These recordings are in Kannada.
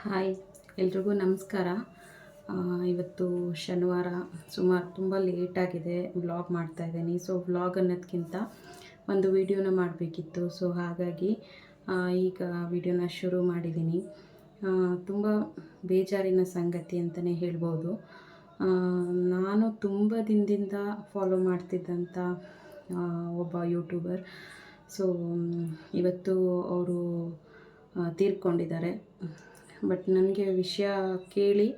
ಹಾಯ್, ಎಲ್ರಿಗೂ ನಮಸ್ಕಾರ. ಇವತ್ತು ಶನಿವಾರ, ಸುಮಾರು ತುಂಬ ಲೇಟಾಗಿದೆ ವ್ಲಾಗ್ ಮಾಡ್ತಾ ಇದ್ದೀನಿ. ಸೊ ವ್ಲಾಗ್ ಅನ್ನೋದಕ್ಕಿಂತ ಒಂದು ವಿಡಿಯೋನ ಮಾಡಬೇಕಿತ್ತು. ಸೊ ಹಾಗಾಗಿ ಈಗ ವಿಡಿಯೋನ ಶುರು ಮಾಡಿದ್ದೀನಿ. ತುಂಬ ಬೇಜಾರಿನ ಸಂಗತಿ ಅಂತಲೇ ಹೇಳ್ಬೋದು. ನಾನು ತುಂಬ ದಿನದಿಂದ ಫಾಲೋ ಮಾಡ್ತಿದ್ದಂಥ ಒಬ್ಬ ಯೂಟ್ಯೂಬರ್ ಸೊ ಇವತ್ತು ಅವರು ತೀರ್ಕೊಂಡಿದ್ದಾರೆ. ಬಟ್ ನನಗೆ ವಿಷಯ ಕೇಳಿ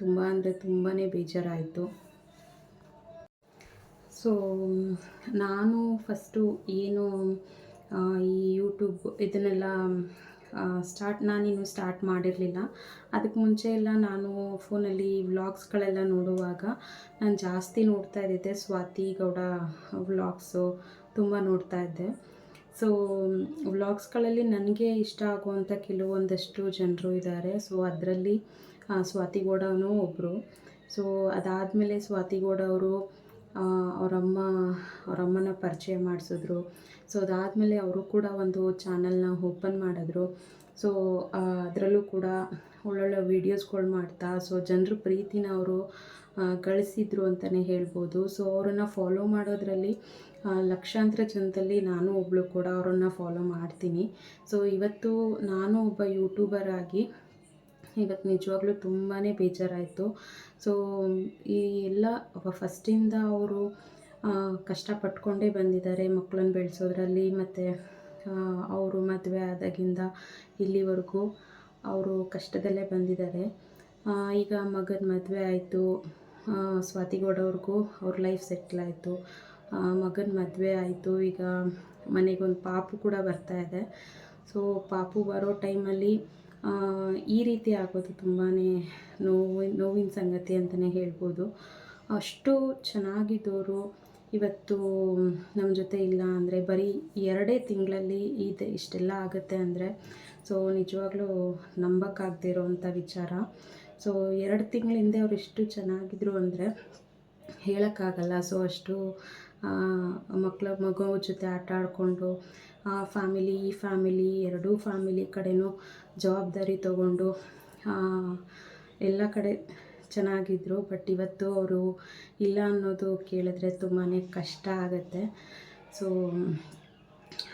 ತುಂಬ ಅಂದರೆ ತುಂಬಾ ಬೇಜಾರಾಯಿತು. ಸೊ ನಾನು ಫಸ್ಟು ಏನು ಈ ಯೂಟ್ಯೂಬ್ ಇದನ್ನೆಲ್ಲ ಸ್ಟಾರ್ಟ್ ನಾನಿನ್ನು ಸ್ಟಾರ್ಟ್ ಮಾಡಿರಲಿಲ್ಲ. ಅದಕ್ಕೆ ಮುಂಚೆ ಎಲ್ಲ ನಾನು ಫೋನಲ್ಲಿ ವ್ಲಾಗ್ಸ್ಗಳೆಲ್ಲ ನೋಡುವಾಗ ನಾನು ಜಾಸ್ತಿ ನೋಡ್ತಾ ಇದ್ದಿದ್ದೆ ಸ್ವಾತಿ ಗೌಡ ವ್ಲಾಗ್ಸು ತುಂಬ ನೋಡ್ತಾ ಇದ್ದೆ. ಸೊ ವ್ಲಾಗ್ಸ್ಗಳಲ್ಲಿ ನನಗೆ ಇಷ್ಟ ಆಗುವಂಥ ಕೆಲವೊಂದಷ್ಟು ಜನರು ಇದ್ದಾರೆ ಸೊ ಅದರಲ್ಲಿ ಸ್ವಾತಿ ಗೌಡನೂ ಒಬ್ಬರು ಸೊ ಅದಾದಮೇಲೆ ಸ್ವಾತಿ ಗೌಡ ಅವರು ಅವರಮ್ಮ, ಅವರಮ್ಮನ ಪರಿಚಯ ಮಾಡಿಸಿದ್ರು. ಸೊ ಅದಾದಮೇಲೆ ಅವರು ಕೂಡ ಒಂದು ಚಾನಲ್ನ ಓಪನ್ ಮಾಡಿದ್ರು. ಸೊ ಅದರಲ್ಲೂ ಕೂಡ ಒಳ್ಳೊಳ್ಳೆ ವೀಡಿಯೋಸ್ಗಳು ಮಾಡ್ತಾ ಸೊ ಜನರ ಪ್ರೀತಿನ ಅವರು ಗಳಿಸಿದ್ರು ಅಂತಲೇ ಹೇಳ್ಬೋದು. ಸೊ ಅವರನ್ನು ಫಾಲೋ ಮಾಡೋದ್ರಲ್ಲಿ ಲಕ್ಷಾಂತರ ಜನದಲ್ಲಿ ನಾನು ಒಬ್ಬಳು ಕೂಡ ಅವರನ್ನು ಫಾಲೋ ಮಾಡ್ತೀನಿ. ಸೊ ಇವತ್ತು ನಾನು ಒಬ್ಬ ಯೂಟ್ಯೂಬರ್ ಆಗಿ, ಇವತ್ತು ನಿಜವಾಗ್ಲೂ ತುಂಬಾ ಬೇಜಾರಾಯಿತು. ಸೊ ಈ ಎಲ್ಲ ಫಸ್ಟಿಂದ ಅವರು ಕಷ್ಟಪಟ್ಕೊಂಡೇ ಬಂದಿದ್ದಾರೆ ಮಕ್ಕಳನ್ನ ಬೆಳೆಸೋದ್ರಲ್ಲಿ. ಮತ್ತು ಅವರು ಮದುವೆ ಆದಾಗಿಂದ ಇಲ್ಲಿವರೆಗೂ ಅವರು ಕಷ್ಟದಲ್ಲೇ ಬಂದಿದ್ದಾರೆ. ಈಗ ಮಗನ ಮದುವೆ ಆಯಿತು. ಸ್ವಾತಿಗೌಡ ಗೌಡವ್ರಿಗೂ ಅವ್ರ ಲೈಫ್ ಸೆಟ್ಲ್ ಆಯಿತು. ಮಗನ ಮದುವೆ ಆಯಿತು. ಈಗ ಮನೆಗೊಂದು ಪಾಪು ಕೂಡ ಬರ್ತಾ ಇದೆ. ಸೊ ಪಾಪು ಬರೋ ಟೈಮಲ್ಲಿ ಈ ರೀತಿ ಆಗೋದು ತುಂಬಾ ನೋವು, ನೋವಿನ ಸಂಗತಿ ಅಂತಲೇ ಹೇಳ್ಬೋದು. ಅಷ್ಟು ಚೆನ್ನಾಗಿದ್ದವರು ಇವತ್ತು ನಮ್ಮ ಜೊತೆ ಇಲ್ಲ ಅಂದರೆ ಬರೀ ಎರಡೇ ತಿಂಗಳಲ್ಲಿ ಇದು ಇಷ್ಟೆಲ್ಲ ಆಗುತ್ತೆ ಅಂದರೆ ಸೊ ನಿಜವಾಗ್ಲೂ ನಂಬಕ್ಕಾಗದೇ ಇರೋವಂಥ ವಿಚಾರ. ಸೊ ಎರಡು ತಿಂಗಳ ಹಿಂದೆ ಅವ್ರು ಎಷ್ಟು ಚೆನ್ನಾಗಿದ್ರು ಅಂದರೆ ಹೇಳೋಕ್ಕಾಗಲ್ಲ. ಸೊ ಅಷ್ಟು ಮಕ್ಕಳ ಮಗು ಜೊತೆ ಆಟ ಆಡಿಕೊಂಡು ಫ್ಯಾಮಿಲಿ ಈ ಫ್ಯಾಮಿಲಿ ಎರಡೂ ಫ್ಯಾಮಿಲಿ ಕಡೆನೂ ಜವಾಬ್ದಾರಿ ತಗೊಂಡು ಎಲ್ಲ ಕಡೆ ಚೆನ್ನಾಗಿದ್ದರು ಬಟ್ ಇವತ್ತು ಅವರು ಇಲ್ಲ ಅನ್ನೋದು ಕೇಳಿದ್ರೆ ತುಂಬಾ ಕಷ್ಟ ಆಗುತ್ತೆ. ಸೊ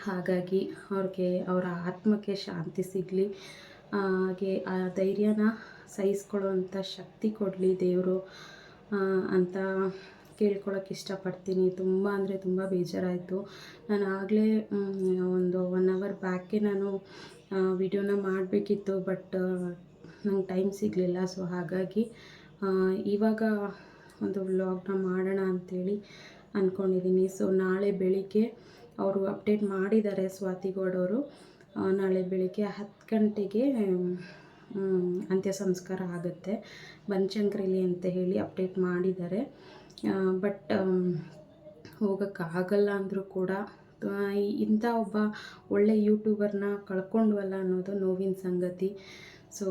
ಹಾಗಾಗಿ ಅವ್ರಿಗೆ, ಅವರ ಆತ್ಮಕ್ಕೆ ಶಾಂತಿ ಸಿಗಲಿ. ಹಾಗೆ ಆ ಧೈರ್ಯನ ಸಹಿಸ್ಕೊಳ್ಳೋವಂಥ ಶಕ್ತಿ ಕೊಡಲಿ ದೇವರು ಅಂತ ಕೇಳ್ಕೊಳಕ್ಕೆ ಇಷ್ಟಪಡ್ತೀನಿ. ತುಂಬ ಅಂದರೆ ತುಂಬ ಬೇಜಾರಾಯಿತು. ನಾನು ಆಗಲೇ ಒಂದು ಒನ್ ಅವರ್ ಬ್ಯಾಕೆ ನಾನು ವಿಡಿಯೋನ ಮಾಡಬೇಕಿತ್ತು ಬಟ್ ನಂಗೆ ಟೈಮ್ ಸಿಗಲಿಲ್ಲ. ಸೊ ಹಾಗಾಗಿ ಇವಾಗ ಒಂದು ವ್ಲಾಗ್ನ ಮಾಡೋಣ ಅಂಥೇಳಿ ಅಂದ್ಕೊಂಡಿದ್ದೀನಿ ಸೊ ನಾಳೆ ಬೆಳಿಗ್ಗೆ ಅವರು ಅಪ್ಡೇಟ್ ಮಾಡಿದ್ದಾರೆ ಸ್ವಾತಿ ಗೌಡವರು. ಆ, ನಾಳೆ ಬೆಳಿಗ್ಗೆ ಹತ್ತು ಗಂಟೆಗೆ ಅಂತ್ಯ ಸಂಸ್ಕಾರ ಆಗುತ್ತೆ. ಬನಶಂಕರಿಲಿ ಅಂತ ಹೇಳಿ ಅಪ್ಡೇಟ್ ಮಾಡಿದ್ದಾರೆ. ಬಟ್ ಹೋಗೋಕ್ಕಾಗಲ್ಲ ಅಂದರೂ ಕೂಡ ಇಂಥ ಒಬ್ಬ ಒಳ್ಳೆ ಯೂಟ್ಯೂಬರ್ನ ಕಳ್ಕೊಂಡ್ವಲ್ಲ ಅನ್ನೋದು ನೋವಿನ ಸಂಗತಿ. ಸೊ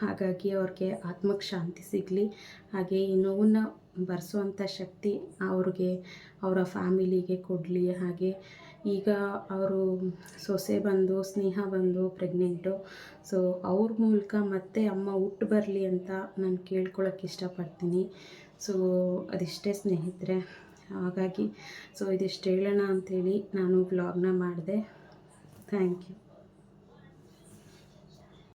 ಹಾಗಾಗಿ ಅವ್ರಿಗೆ ಆತ್ಮಕ್ಕೆ ಶಾಂತಿ ಸಿಗಲಿ. ಹಾಗೆ ಈ ನೋವನ್ನು ಭರಿಸುವಂಥ ಶಕ್ತಿ ಅವ್ರಿಗೆ, ಅವರ ಫ್ಯಾಮಿಲಿಗೆ ಕೊಡಲಿ. ಹಾಗೆ ಈಗ ಅವರು ಸೊಸೆ ಬಂದು, ಸ್ನೇಹ ಬಂದು, ಪ್ರೆಗ್ನೆಂಟು. ಸೊ, ಅವ್ರ ಮೂಲಕ ಮತ್ತೆ ಅಮ್ಮ ಹುಟ್ಟು ಬರಲಿ ಅಂತ ನಾನು ಕೇಳ್ಕೊಳಕ್ಕೆ ಇಷ್ಟಪಡ್ತೀನಿ. ಸೊ, ಅದಿಷ್ಟೇ ಸ್ನೇಹಿತರೆ. ಹಾಗಾಗಿ, ಸೊ, ಇದಿಷ್ಟು ಹೇಳೋಣ ಅಂಥೇಳಿ ನಾನು ಬ್ಲಾಗ್ನ ಮಾಡಿದೆ. Thank you